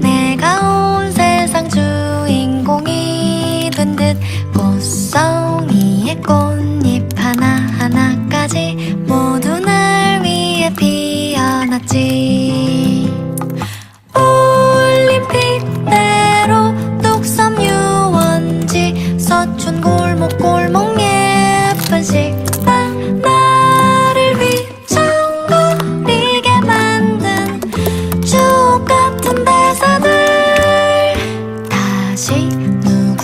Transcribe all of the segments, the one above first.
내가 온 세상 주인공이 된 듯 꽃송이의 꽃잎 하나하나까지 모두 날 위해 피어났지.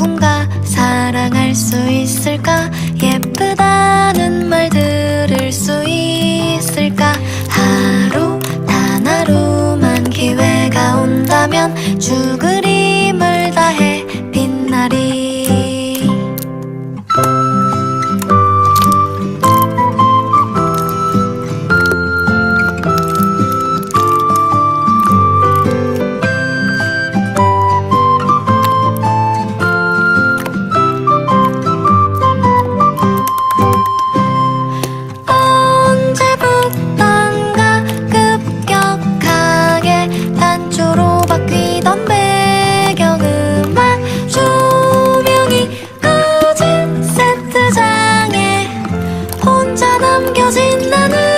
누군가 사랑할 수 있을까? 예쁘다는 말 들을 수 있을까? 하루 단 하루만 기회가 온다면 죽을 담겨진 나는